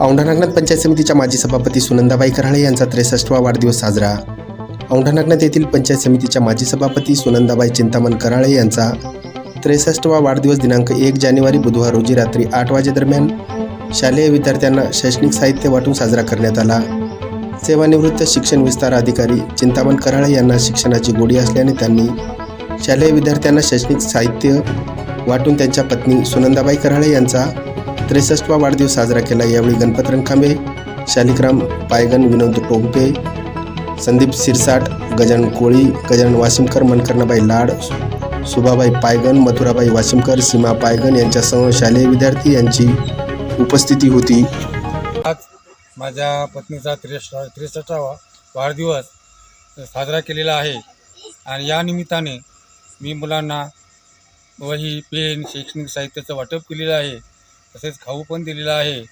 औंढा नागनाथ पंचायत समितीच्या माजी सभापती सुनंदाबाई कराळे यांचा त्रेसष्टवा वाढदिवस साजरा. औंढा नागनाथ येथील पंचायत समितीच्या माजी सभापती सुनंदाबाई चिंतामण कराळे यांचा त्रेसष्टवा वाढदिवस दिनांक एक जानेवारी बुधवार रोजी रात्री आठ वाजेदरम्यान शालेय विद्यार्थ्यांना शैक्षणिक साहित्य वाटून साजरा करण्यात आला. सेवानिवृत्त शिक्षण विस्तार अधिकारी चिंतामण कराळे यांना शिक्षणाची गोडी असल्याने त्यांनी शालेय विद्यार्थ्यांना शैक्षणिक साहित्य वाटून त्यांच्या पत्नी सुनंदाबाई कराळे यांचा त्रेसष्टवा वाढदिवस साजरा केला. यावेळी गणपत रणखांबे शालिक्राम पायगन विनोद टोंपे संदीप सिरसाट गजानन कोळी गजानन वाशिमकर मनकर्णाबाई लाड सुभाबाई पायगन मथुराबाई वाशिमकर सीमा पायगन यांच्यासह शालेय विद्यार्थी यांची उपस्थिती होती. आज माझ्या पत्नीचा त्रेस त्रेसष्टावा वाढदिवस साजरा केलेला आहे आणि या निमित्ताने मी मुलांना वही पेन शैक्षणिक साहित्याचं वाटप केलेलं आहे. तसेच खाऊ पण दिलेला आहे.